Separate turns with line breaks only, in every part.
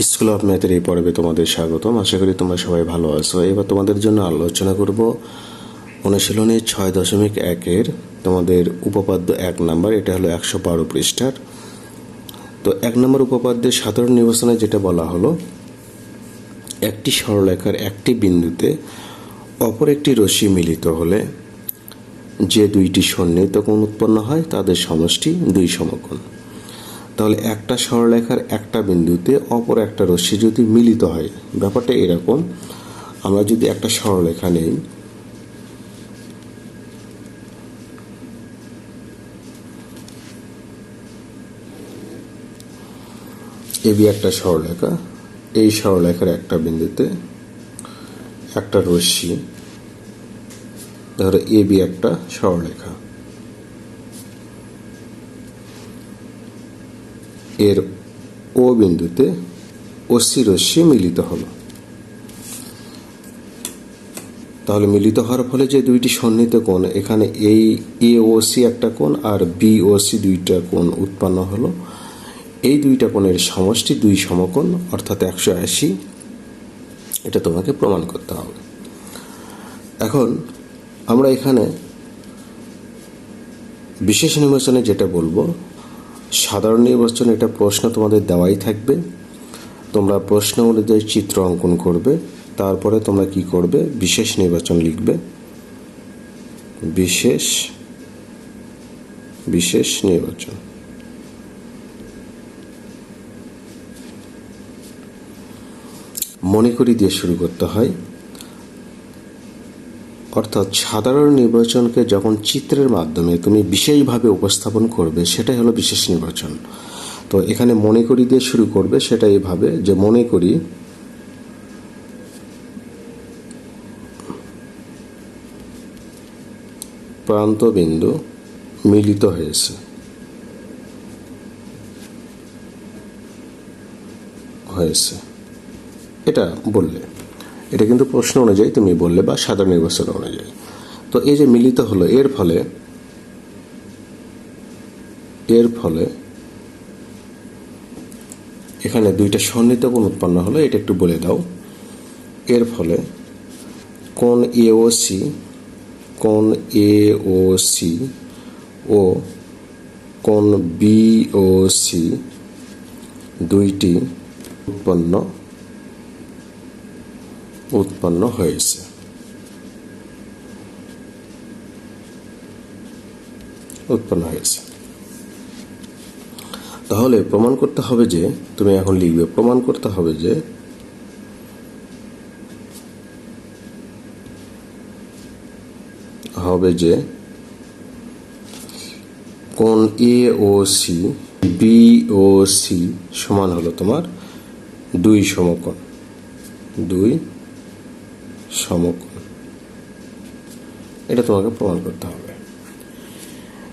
School of ম্যাথের এই পর্বে তোমাদের স্বাগতম। আশা করি তোমরা সবাই ভালো আছো। এবার তোমাদের জন্য আলোচনা করব অনুশীলনী ছয় দশমিক একের তোমাদের উপপাদ্য এক নাম্বার, এটা হলো একশো বারো পৃষ্ঠার। তো এক নম্বর উপপাদ্যের সাধারণ নির্বাচনে যেটা বলা হলো, একটি সরলরেখার একটি বিন্দুতে অপর একটি রশ্মি মিলিত হলে যে দুইটি সন্নিহিত কোণ উৎপন্ন হয়, তাদের সমষ্টি দুই সমকোণ। তাহলে একটা সরলরেখার একটা বিন্দুতে অপর একটা রশ্মি যদি মিলিত হয়, ব্যাপারটা এরকম, আমরা যদি একটা সরলরেখা নেই এবি একটা সরলরেখা, এই সরলরেখার একটা বিন্দুতে একটা রশ্মি ধরো এবি একটা সরলরেখা। এর ও বিন্দুতে অস্থি রশ্মি মিলিত হলো। তাহলে মিলিত হওয়ার ফলে যে দুইটি সন্নিহিত কোণ, এখানে এই এ ও সি একটা কোণ আর বি ও সি দুইটা কোণ উৎপন্ন হলো। এই দুইটা কোণের সমষ্টি দুই সমকোণ, অর্থাৎ একশো আশি। এটা তোমাকে প্রমাণ করতে হবে। এখন আমরা এখানে বিশেষ নির্বাচনে যেটা বলব সাধারণ নির্বাচনে এটা প্রশ্ন তোমাদের দেওয়াই থাকবে। তোমরা প্রশ্ন অনুযায়ী চিত্র অঙ্কন করবে, তারপরে তোমরা কি করবে? বিশেষ নির্বাচন লিখবে। বিশেষ বিশেষ নির্বাচন। মনে করি দিয়ে শুরু করতে হয়। অর্থাৎ সাধারণ নির্বাচনকে যখন চিত্রের মাধ্যমে তুমি বিশেষভাবে উপস্থাপন করবে, সেটাই হলো বিশেষ নির্বাচন। তো এখানে মনে করি দিয়ে শুরু করবে সেটা এইভাবে যে মনে করি প্রান্ত বিন্দু মিলিত হয়েছে। হয়েছে। এটা বললে। এটা কিন্তু প্রশ্ন অনুযায়ী তুমি বললে বা সাধারণ নির্বাচন অনুযায়ী। তো এই যে মিলিত হলো, এর ফলে এর ফলে এখানে দুইটা সন্নিহিত কোণ উৎপন্ন হলো, এটা একটু বলে দাও। এর ফলে কোণ এ ও সি কোণ এ ও সি ও কোণ বি ও সি দুইটি উৎপন্ন উৎপন্ন হয়েছে। উৎপন্ন হয়েছে। তাহলে প্রমাণ করতে হবে যে, তুমি এখন লিখবে, প্রমাণ করতে হবে যে হবে যে কোন A O C B O C সমান হলো তোমার দুই সমকোণ। দুই সমকোণ এটা তোমাকে প্রমাণ করতে হবে।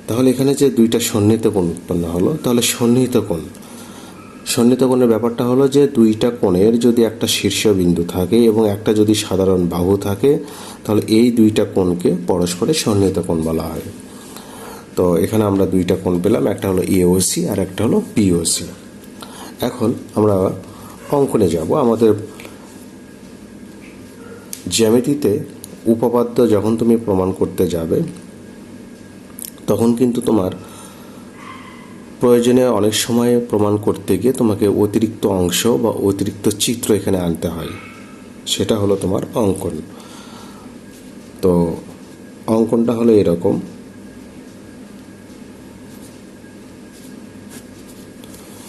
তাহলে এখানে যে দুইটা সন্নিহিত কোণ উৎপন্ন হলো, তাহলে সন্নিহিত কোণ। সন্নিহিত কোণের ব্যাপারটা হলো যে দুইটা কোণের যদি একটা শীর্ষবিন্দু থাকে এবং একটা যদি সাধারণ বাহু থাকে, তাহলে এই দুইটা কোণকে পরস্পরের সন্নিহিত কোণ বলা হয়। তো এখানে আমরা দুইটা কোণ পেলাম, একটা হলো এওসি আর একটা হলো পিওসি এখন আমরা অঙ্কনে যাব। আমাদের জ্যামিতিতে উপপাদ্য যখন তুমি প্রমাণ করতে যাবে, তখন কিন্তু তোমার প্রয়োজনে অনেক সময় প্রমাণ করতে গিয়ে তোমাকে অতিরিক্ত অংশ বা অতিরিক্ত চিত্র এখানে আনতে হয়। সেটা হলো তোমার অঙ্কন। তো অঙ্কনটা হলো এরকম।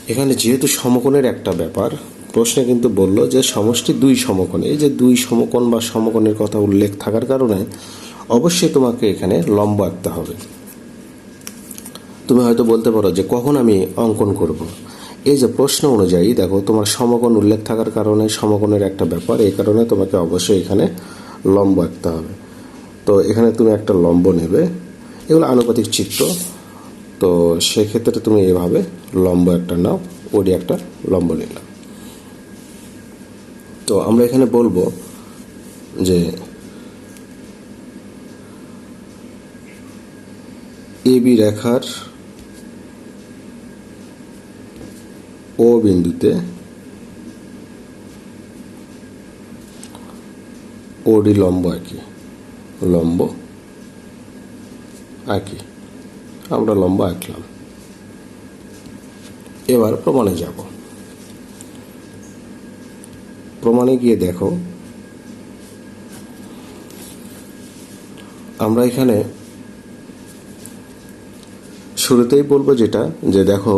এখানে যেহেতু সমকোণের একটা ব্যাপার প্রশ্নে কিন্তু বলল যে সমষ্টি দুই সমকোণ। এই যে দুই সমকোণ বা সমকোণের কথা উল্লেখ থাকার কারণে অবশ্যই তোমাকে এখানে লম্ব আঁকতে হবে। তুমি হয়তো বলতে পারো যে কখন আমি অঙ্কন করব। এই যে প্রশ্ন অনুযায়ী দেখো, তোমার সমকোণ উল্লেখ থাকার কারণে সমকোণের একটা ব্যাপার, এই কারণে তোমাকে অবশ্যই এখানে লম্ব আঁকতে হবে। তো এখানে তুমি একটা লম্ব নেবে, এগুলো আনুপাতিক চিত্র। তো সেক্ষেত্রে তুমি এভাবে লম্ব একটা নাও ওডি একটা লম্ব নিলাম। তো আমরা এখানে বলব যে এ বি রেখার ও বিন্দুতে ওডি লম্ব আঁকি লম্ব আঁকি আমরা লম্ব আঁকলাম। এবার প্রমাণে যাব। প্রমাণে গিয়ে দেখো। আমরা এখানে শুরুতেই বলব যেটা, যে দেখো,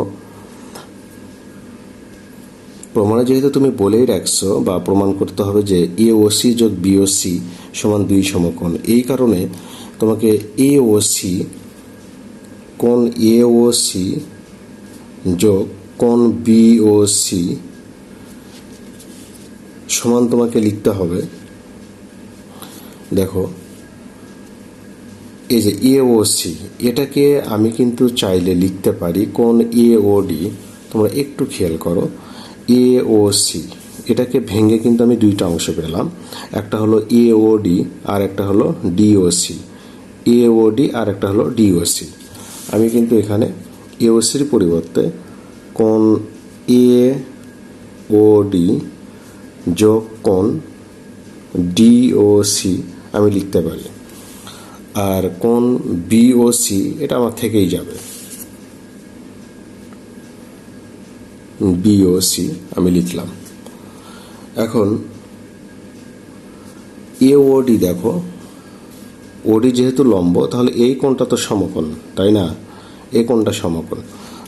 প্রমাণে যেহেতু তুমি বলেই রাখছো বা প্রমাণ করতে হবে যে এ ও সি যোগ বি ও সি সমান দুই সমকোণ, এই কারণে তোমাকে এ ও সি কোণ এ ও সি যোগ কোণ বি ও সি সমান তোমাকে লিখতে হবে। দেখো, এই যে এ ও সি এটাকে আমি কিন্তু চাইলে লিখতে পারি কোন এ ও ডি তোমরা একটু খেয়াল করো এ ও সি এটাকে ভেঙে কিন্তু আমি দুইটা অংশ পেলাম। একটা হলো এ ও ডি আর একটা হলো ডিওসি এ ও ডি আর একটা হলো ডিওসি আমি কিন্তু এখানে এওসির পরিবর্তে কোন এ ও ডি যোগ কোন ডিওসি আমি লিখতে পারি। আর কোন? বিওসি এটা আমার থেকেই যাবে। বিওসি আমি লিখলাম। এখন এওডি দেখো। ওডি যেহেতু লম্ব, তাহলে এই কোণটা তো সমকোণ, তাই না? এই কোণটা সমকোণ?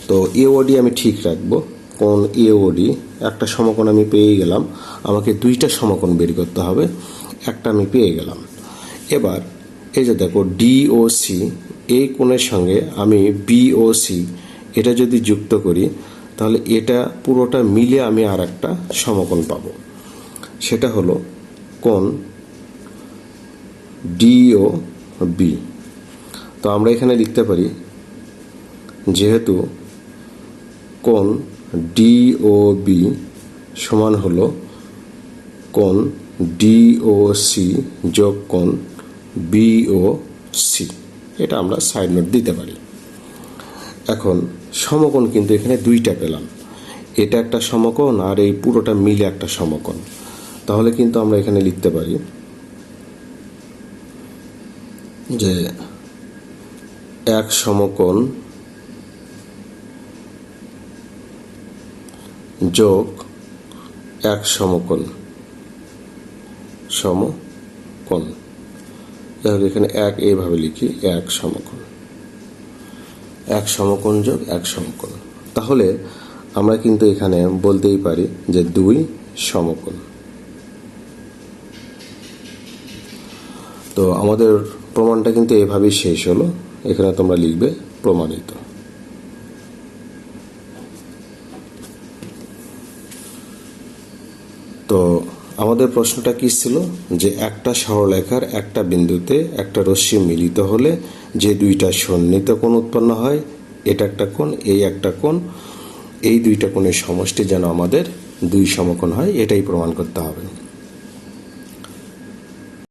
তো এওডি আমি ঠিক রাখব। কোণ এওডি একটা সমকোণ আমি পেয়ে গেলাম। আমাকে দুইটা সমকোণ বের করতে হবে, একটা আমি পেয়ে গেলাম। এবার, এই যে দেখো ডিওসি এই কোণের সঙ্গে আমি বিওসি এটা যদি যুক্ত করি, তাহলে এটা পুরোটা মিলে আমি আর একটা সমকোণ পাবো। সেটা হলো কোণ ডিও বি তো আমরা এখানে লিখতে পারি, যেহেতু কোণ ডিও বি সমান হলো কোণ ডিওসি যোগ কোণ বিওসি এটা আমরা সাইড নোট দিতে পারি। এখন সমকোণ কিন্তু এখানে দুইটা পেলাম। এটা একটা সমকোণ আর এই পুরোটা মিলে একটা সমকোণ। তাহলে কিন্তু আমরা এখানে লিখতে পারি যে এক সমকোণ যোগ এক সমকোণ। সমকোণ। তাহলে এখানে এক এইভাবে লিখি, এক সমকোণ। এক সমকোণ যোগ এক সমকোণ। তাহলে আমরা কিন্তু এখানে বলতেই পারি যে দুই সমকোণ। তো আমাদের প্রমাণটা কিন্তু এভাবেই শেষ হলো। এখানে তোমরা লিখবে প্রমাণিত তো আমাদের প্রশ্নটা কি ছিল? যে একটা সরলরেখার একটা বিন্দুতে একটা রশ্মি মিলিত হলে যে দুইটা সন্নিহিত কোণ উৎপন্ন হয়, এটা একটা কোণ, এই একটা কোণ, এই দুইটা কোণের সমষ্টি যেন আমাদের দুই সমকোণ হয়, এটাই প্রমাণ করতে হবে।